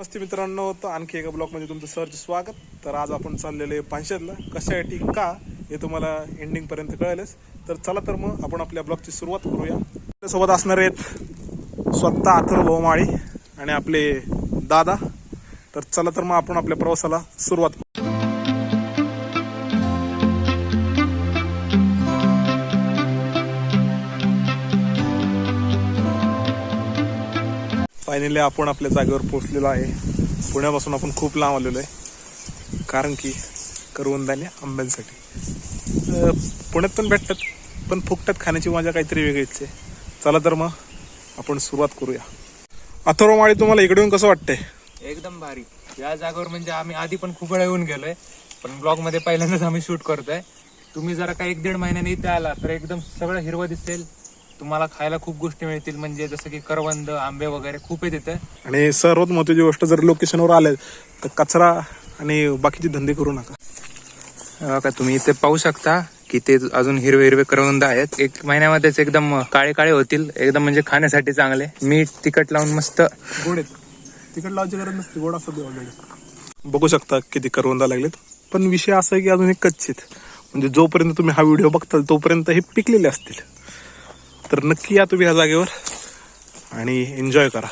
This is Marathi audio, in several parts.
नमस्ते मित्रांनो तर आणखी एका ब्लॉगमध्ये तुमचं सरचं स्वागत. तर आज आपण चाललेलो आहे पानशेतला. कशासाठी का हे तुम्हाला एंडिंगपर्यंत कळेलच. तर चला तर मग आपण आपल्या ब्लॉगची सुरुवात करूया. आपल्यासोबत असणार आहेत स्वतः अथर्व भोमाळी आणि आपले दादा. तर चला तर मग आपण आपल्या प्रवासाला सुरुवात फायनली आपण आपल्या जागेवर पोहोचलेलो आहे. पुण्यापासून आपण खूप लांब आलेलो आहे. कारण की करवंदाने आंब्यांसाठी. पुण्यात पण भेटतात पण फुकटात खाण्याची मजा काहीतरी वेगळीच आहे चला तर मग आपण सुरुवात करूया. अथर्व माळी तुम्हाला इकडे येऊन कसं वाटतंय? एकदम भारी. या जागेवर म्हणजे आम्ही आधी पण खूप वेळा येऊन गेलोय पण ब्लॉगमध्ये पहिल्यांदाच आम्ही शूट करतोय. तुम्ही जरा काही एक दीड महिन्याने इथे आला तर एकदम सगळं हिरवं दिसेल. तुम्हाला खायला खूप गोष्टी मिळतील. म्हणजे जसं की करवंद आंबे वगैरे खूप आहे तिथे आणि सर्वात महत्वाची गोष्ट जर लोकेशनवर आले तर कचरा आणि बाकीचे धंदे करू नका. का तुम्ही इथे पाहू शकता की ते अजून हिरवे हिरवे करवंद आहेत. एक महिन्यामध्येच एकदम काळे काळे होतील. एकदम म्हणजे खाण्यासाठी चांगले. मीठ तिखट लावून मस्त. गोड आहेत. तिकड लावायची गरज नसते. गोड असतात ऑलरेडी बघू शकता किती करवंदा लागलेत. पण विषय असा आहे की अजून हे कच्चे आहेत. म्हणजे जोपर्यंत तुम्ही हा व्हिडिओ बघताल तोपर्यंत हे पिकलेले असतील. तर नक्की या तुम्ही ह्या जागेवर आणि एन्जॉय करा.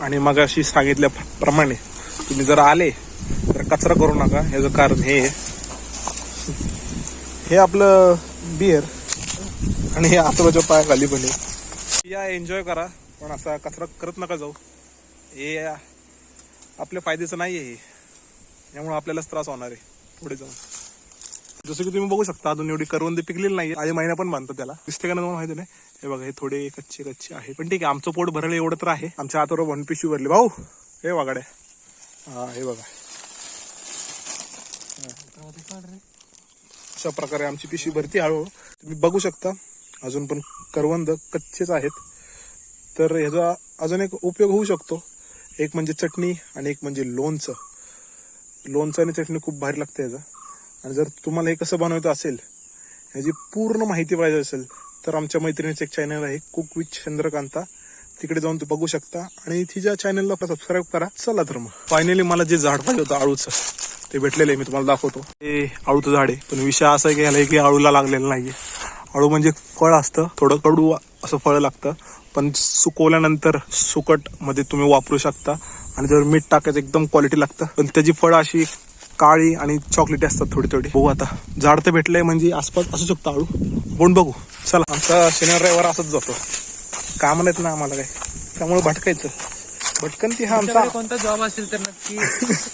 आणि मग अशी सांगितल्याप्रमाणे तुम्ही जर आले तर कचरा करू नका. याचं कारण हे हे आपलं बिअर आणि हे आतोबाच्या पायाखाली पण आहे. या एन्जॉय करा. पण असा कचरा करत नका जाऊ. हे आपल्या फायद्याचं नाही आहे हे. यामुळे आपल्यालाच त्रास होणार आहे. पुढे जाऊन. जसं की तुम्ही बघू शकता अजून एवढी करवंदी पिकलेली नाही आधी महिना पण बांधतात त्याला. दिसते का नाही माहिती नाही? हे बघा हे थोडे कच्चे कच्चे आहे. पण ठीक आहे आमचं पोट भरलं एवढं तर आहे. आमच्या हातावर वन पिशवी भरली. भाऊ हे वागाड्या. हा हे बघा. अशा प्रकारे आमची पिशवी भरती हळूहळू. तुम्ही बघू शकता. अजून पण करवंद कच्चेच आहेत. तर ह्याचा अजून एक उपयोग होऊ शकतो. एक म्हणजे चटणी आणि एक म्हणजे लोणचं. लोणचं आणि चटणी खूप भारी लागते याचं आणि जर तुम्हाला हे कसं बनवायचं असेल ह्याची पूर्ण माहिती पाहिजे असेल तर आमच्या मैत्रिणीचं एक चॅनल आहे कुक विथ चंद्रकांता. तिकडे जाऊन तू बघू शकता. आणि तिच्या चॅनलला सबस्क्राईब करा. चला तर मग. फायनली मला जे झाड पाहिजे होतं आळूचं ते भेटलेलं आहे मी तुम्हाला दाखवतो. ते आळूचं झाड आहे पण विषय असा आहे की ह्याला की आळूला लागलेलं नाहीये. आळू म्हणजे फळ असतं थोडं कडू असं फळ लागतं पण सुकवल्यानंतर सुकटमध्ये तुम्ही वापरू शकता. आणि जर मीठ टाकायचं एकदम क्वालिटी लागतं पण त्याची फळं अशी काळी आणि चॉकलेटी असतात थोडी थोडी. बघू आता. झाड तर भेटलंय म्हणजे आसपास असू शकतं आळू पण बघू. चला. आमचा शनिवार रविवार असंच जातो. काम नाहीत ना आम्हाला काय त्यामुळे भटकायचं. भटकंती हा आमचा कोणता जॉब असेल तर नक्की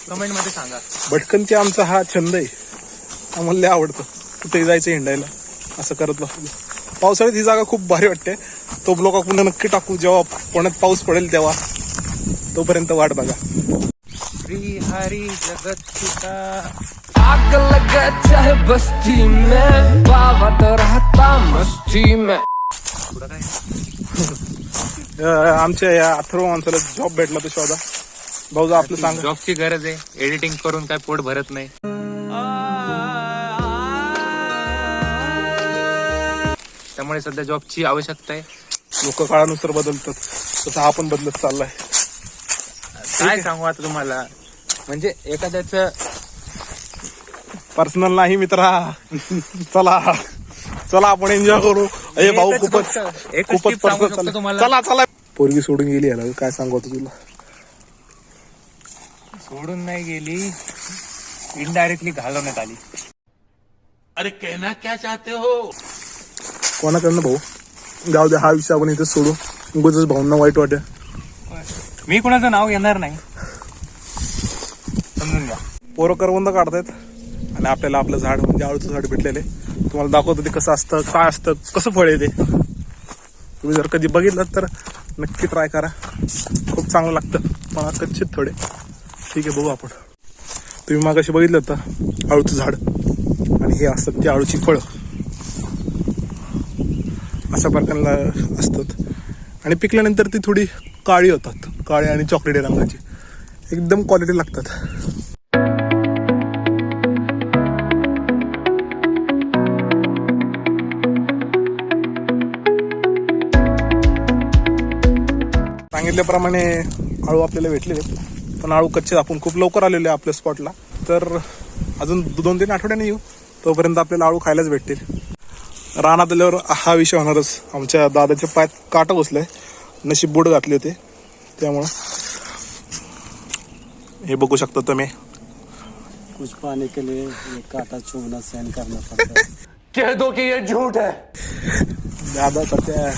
कमेंटमध्ये सांगा. भटकंती आमचा हा छंद आहे. आम्हाला आवडतं. कुठेही जायचं हिंडायला. असं करत बसलो. पावसाळ्यात ही जागा खूप भारी वाटते. तो ब्लॉग आपण नक्की टाकू. जेव्हा पुण्यात पाऊस पडेल तेव्हा. तोपर्यंत वाट बघा. श्री हरी जगत पिता आग लगा चाहे बस्ती में. बाबा तो रहता मस्ती में. अं, आमच्या या अथर्व माणसाला जॉब भेटला तो शोधा. भाऊ आपलं सांग. जॉबची गरज आहे. एडिटिंग करून काय पोट भरत नाही. त्यामुळे सध्या जॉबची आवश्यकता आहे. लोक काळानुसार बदलतात. तसं हा पण बदलत चाललाय. काय सांगू आता तुम्हाला? म्हणजे एखाद्याच पर्सनल नाही मित्रा. चला. चला आपण एन्जॉय करू. अरे भाऊ एकच खूपच गोष्ट- एकच खूपच tip सांगू पर्सनल शकतो चला तुम्हाला. चला चला. पोरगी सोडून गेली याला. काय सांगू आता तुला? सोडून नाही गेली. इनडायरेक्टली घालवण्यात आली. कोणाकडनं भाऊ? जाऊ दे हा विषय आपण इथे सोडू. उगाच भाऊंना वाईट वाटेल मी कुणाचं नाव घेणार नाही. समजून घ्या. पोरं करवंद काढतायत. आणि आपल्याला आपलं झाड म्हणजे आळूचं झाड भेटलेले. तुम्हाला दाखवतो ते कसं असतं काय असतं कसं फळ आहे ते. तुम्ही जर कधी बघितलं तर नक्की ट्राय करा. खूप चांगलं लागतं. पण कच्चित थोडे. ठीक आहे बघू आपण. तुम्ही मागाशी बघितलं होतं आळूचं झाड. आणि हे असतात ती आळूची फळं. अशा प्रकारला असतात. आणि पिकल्यानंतर ती थोडी काळी होतात. काळी आणि चॉकलेटी रंगाची. एकदम क्वालिटी लागतात. सांगितल्याप्रमाणे आळू आपल्याला भेटले पण आळू कच्चे आपण खूप लवकर आलेले आहे आपल्या स्पॉटला तर अजून दोन तीन आठवड्याने येऊ. तोपर्यंत आपल्याला आळू खायलाच भेटतील. रानात आल्यावर हा विषय होणारच. आमच्या दादाच्या पायात काटा घुसलाय नशीब बोट घातले होते. त्यामुळं हे बघू शकता तुम्ही. कुछ पाने के लिए ये कांटा चुभना सहन करना पड़ता है। कह दो कि ये झूठ है। दादा त्या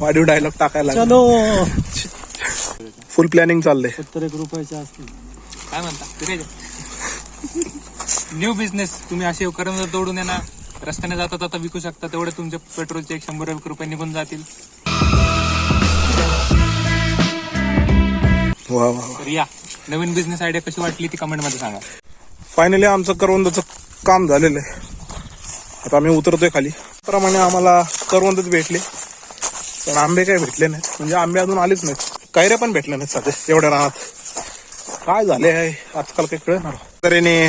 वाढीव डायलॉग टाकायला चलो. फुल प्लॅनिंग चाललंय. सत्तर एक रुपयाचे असतील. काय म्हणता? न्यू बिझनेस तुम्ही असे करंज तोडून ना रस्त्याने जाता जाता विकू शकता तेवढे तुमचे पेट्रोलचे एक शंभर एक रुपये निघून जातील. वा वा वा. तर या. नवीन बिझनेस आयडिया कशी वाटली ती कमेंटमध्ये सांगा. फायनली आमचं करवंदाचं काम झालेलं आहे. आता आम्ही उतरतोय खाली. प्रमाणे आम्हाला करवंदच भेटले. पण आंबे काही भेटले नाहीत. म्हणजे आंबे अजून आलेच नाहीत. कैऱ्या पण भेटल्या नाहीत सध्या एवढ्या रानात. काय झाले आहे आजकाल काही कळणार तऱ्हेने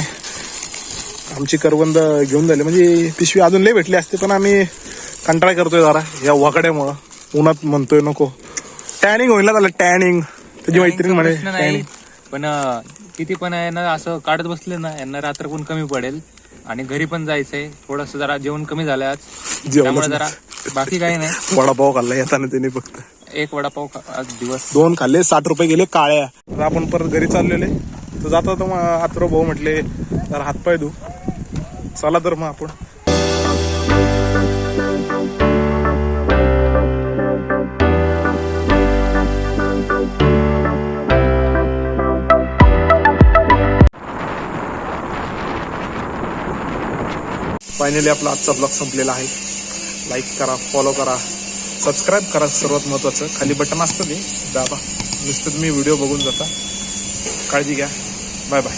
आमची करवंद घेऊन झाली. म्हणजे पिशवी अजून लय भेटली असते पण आम्ही कंटाळा करतोय जरा या वगड्यामुळं उन्हात म्हणतोय नको. टॅनिंग होईल ना त्याला टॅनिंग त्याची मैत्रीण म्हणे टॅनिंग पण किती पण आहे ना असं काढत बसले ना यांना रात्र कोण कमी पडेल. आणि घरी पण जायचंय. थोडस जरा जेवण कमी झालंय आज. त्यामुळे जरा बाकी काही नाही. वडापाव खाल्ला येताना त्यांनी फक्त. एक वडापाव आज दिवस. दोन खाल्ले साठ रुपये गेले काळ्या. आपण परत घरी चाललेले तर जाता तर मग आत्रो भाऊ म्हटले तर हातपाय धू. चला तर मग आपण. फायनली आपला आजचा ब्लॉग संपलेला आहे. लाईक करा फॉलो करा. सबस्क्राईब करा सर्वात महत्त्वाचं खाली बटन असतं ते. दाबा. नुसतं तुम्ही व्हिडिओ बघून जाता. काळजी घ्या. Bye bye